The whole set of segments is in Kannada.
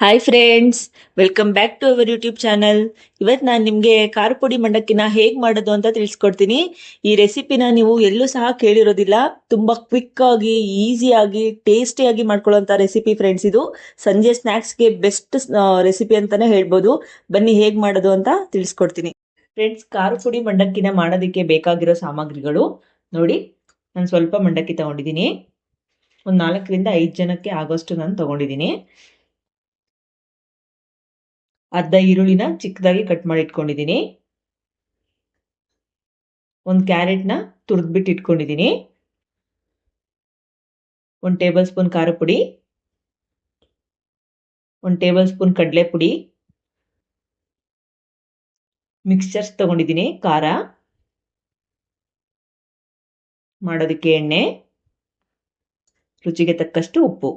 Hi friends welcome back to our YouTube channel ಇವತ್ತು ನಾನು ನಿಮಗೆ ಖಾರ ಪುಡಿ ಮಂಡಕ್ಕಿನ ಹೇಗೆ ಮಾಡೋದು ಅಂತ ತಿಳಿಸ್ಕೊಡ್ತೀನಿ. ಈ ರೆಸಿಪಿನ ನೀವು ಎಲ್ಲೂ ಸಹ ಕೇಳಿರೋದಿಲ್ಲ. ತುಂಬ ಕ್ವಿಕ್ಕಾಗಿ ಈಸಿಯಾಗಿ ಟೇಸ್ಟಿಯಾಗಿ ಮಾಡ್ಕೊಳ್ಳೋಂಥ ರೆಸಿಪಿ ಫ್ರೆಂಡ್ಸ್ ಇದು. ಸಂಜೆ ಸ್ನ್ಯಾಕ್ಸ್ಗೆ ಬೆಸ್ಟ್ ರೆಸಿಪಿ ಅಂತಲೇ ಹೇಳ್ಬೋದು. ಬನ್ನಿ ಹೇಗೆ ಮಾಡೋದು ಅಂತ ತಿಳಿಸ್ಕೊಡ್ತೀನಿ. ಫ್ರೆಂಡ್ಸ್ ಖಾರ ಪುಡಿ ಮಂಡಕ್ಕಿನ ಮಾಡೋದಕ್ಕೆ ಬೇಕಾಗಿರೋ ಸಾಮಗ್ರಿಗಳು. ನೋಡಿ, ನಾನು ಸ್ವಲ್ಪ ಮಂಡಕ್ಕಿ ತಗೊಂಡಿದ್ದೀನಿ. ಒಂದು ನಾಲ್ಕರಿಂದ ಐದು ಜನಕ್ಕೆ ಆಗೋಷ್ಟು ನಾನು ತಗೊಂಡಿದ್ದೀನಿ. ಅರ್ಧ ಈರುಳ್ಳಿನ ಚಿಕ್ಕದಾಗಿ ಕಟ್ ಮಾಡಿ ಇಟ್ಕೊಂಡಿದ್ದೀನಿ. ಒಂದು ಕ್ಯಾರೆಟ್ನ ತುರಿದ್ಬಿಟ್ಟು ಇಟ್ಕೊಂಡಿದ್ದೀನಿ. ಒಂದು ಟೇಬಲ್ ಸ್ಪೂನ್ ಖಾರ ಪುಡಿ. ಒಂದು ಟೇಬಲ್ ಸ್ಪೂನ್ ಕಡಲೆ ಪುಡಿ. ಮಿಕ್ಸ್ಚರ್ಸ್ ತಗೊಂಡಿದ್ದೀನಿ ಖಾರ. ಮಾಡೋದಕ್ಕೆ ಎಣ್ಣೆ. ರುಚಿಗೆ ತಕ್ಕಷ್ಟು ಉಪ್ಪು.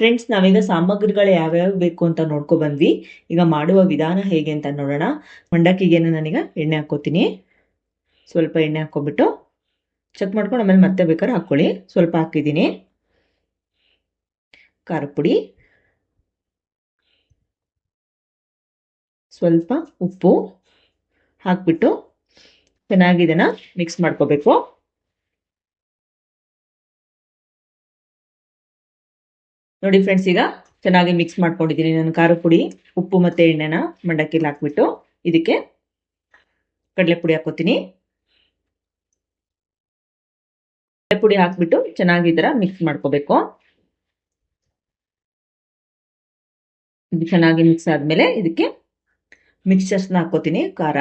ಫ್ರೆಂಡ್ಸ್ ನಾವೀಗ ಸಾಮಗ್ರಿಗಳು ಯಾವ್ಯಾವ ಬೇಕು ಅಂತ ನೋಡ್ಕೊ ಬಂದ್ವಿ. ಈಗ ಮಾಡುವ ವಿಧಾನ ಹೇಗೆ ಅಂತ ನೋಡೋಣ. ಮಂಡಕ್ಕಿಗೇನು ನಾನೀಗ ಎಣ್ಣೆ ಹಾಕೋತೀನಿ ಸ್ವಲ್ಪ ಎಣ್ಣೆ ಹಾಕ್ಕೊಬಿಟ್ಟು ಚೆಕ್ ಮಾಡ್ಕೊಂಡು ಆಮೇಲೆ ಮತ್ತೆ ಬೇಕಾದ್ರೆ ಹಾಕ್ಕೊಳ್ಳಿ. ಸ್ವಲ್ಪ ಹಾಕಿದ್ದೀನಿ. ಖಾರ ಪುಡಿ. ಸ್ವಲ್ಪ ಉಪ್ಪು ಹಾಕ್ಬಿಟ್ಟು ಚೆನ್ನಾಗಿ ಇದನ್ನು ಮಿಕ್ಸ್ ಮಾಡ್ಕೋಬೇಕು. ನೋಡಿ ಫ್ರೆಂಡ್ಸ್ ಈಗ ಚೆನ್ನಾಗಿ ಮಿಕ್ಸ್ ಮಾಡ್ಕೊಂಡಿದ್ದೀನಿ ನಾನು ಖಾರ ಪುಡಿ, ಉಪ್ಪು ಮತ್ತು ಎಣ್ಣೆನ ಮಂಡಕ್ಕಿಲಿ ಹಾಕ್ಬಿಟ್ಟು ಇದಕ್ಕೆ ಕಡಲೆ ಪುಡಿ ಹಾಕೋತೀನಿ ಕಡಲೆ ಪುಡಿ ಹಾಕ್ಬಿಟ್ಟು ಚೆನ್ನಾಗಿ ಥರ ಮಿಕ್ಸ್ ಮಾಡ್ಕೋಬೇಕು. ಇದು ಚೆನ್ನಾಗಿ ಮಿಕ್ಸ್ ಆದಮೇಲೆ ಇದಕ್ಕೆ ಮಿಕ್ಸ್ಚರ್ಸ್ನ ಹಾಕೋತೀನಿ ಖಾರ.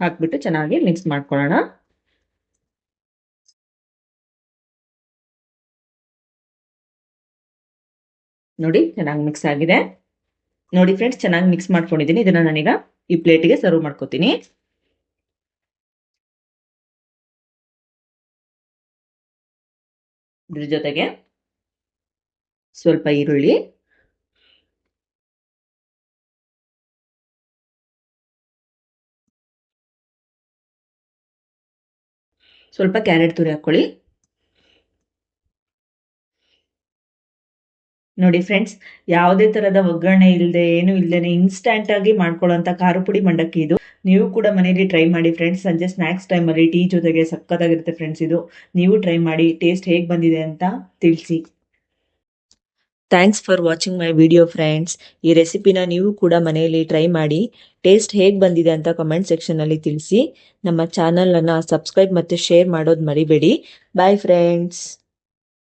ಹಾಕ್ಬಿಟ್ಟು ಚೆನ್ನಾಗಿ ಮಿಕ್ಸ್ ಮಾಡ್ಕೊಳ್ಳೋಣ. ನೋಡಿ, ಚೆನ್ನಾಗಿ ಮಿಕ್ಸ್ ಆಗಿದೆ. ನೋಡಿ ಫ್ರೆಂಡ್ಸ್ ಚೆನ್ನಾಗಿ ಮಿಕ್ಸ್ ಮಾಡ್ಕೊಂಡಿದ್ದೀನಿ. ಇದನ್ನ ನಾನೀಗ ಈ ಪ್ಲೇಟಿಗೆ ಸರ್ವ್ ಮಾಡ್ಕೋತೀನಿ. ಇದ್ರ ಜೊತೆಗೆ ಸ್ವಲ್ಪ ಈರುಳ್ಳಿ. ಸ್ವಲ್ಪ ಕ್ಯಾರೆಟ್ ತುರಿ ಹಾಕೊಳ್ಳಿ. ನೋಡಿ ಫ್ರೆಂಡ್ಸ್ ಯಾವುದೇ ತರದ ಒಗ್ಗರಣೆ ಇಲ್ಲದೆ ಏನು ಇಲ್ಲದೆ ಇನ್ಸ್ಟಂಟ್ ಆಗಿ ಮಾಡ್ಕೊಳ್ಳೋಂಥ ಖಾರ ಪುಡಿ ಮಂಡಕ್ಕಿ ಇದು. ನೀವು ಕೂಡ ಮನೇಲಿ ಟ್ರೈ ಮಾಡಿ ಫ್ರೆಂಡ್ಸ್ ಸಂಜೆ ಸ್ನ್ಯಾಕ್ಸ್ ಟೈಮಲ್ಲಿ ಟೀ ಜೊತೆಗೆ ಸಕ್ಕತ್ತಾಗಿರುತ್ತೆ ಫ್ರೆಂಡ್ಸ್ ಇದು. ನೀವು ಟ್ರೈ ಮಾಡಿ ಟೇಸ್ಟ್ ಹೇಗೆ ಬಂದಿದೆ ಅಂತ ತಿಳಿಸಿ. Thanks for watching my video friends ಈ ರೆಸಿಪಿನ ನೀವು ಕೂಡ ಮನೆಯಲ್ಲಿ ಟ್ರೈ ಮಾಡಿ ಟೇಸ್ಟ್ ಹೇಗೆ ಬಂದಿದೆ ಅಂತ ಕಮೆಂಟ್ ಸೆಕ್ಷನಲ್ಲಿ ತಿಳಿಸಿ. ನಮ್ಮ ಚಾನಲನ್ನು ಸಬ್ಸ್ಕ್ರೈಬ್ ಮತ್ತು ಶೇರ್ ಮಾಡೋದು ಮರಿಬೇಡಿ. Bye friends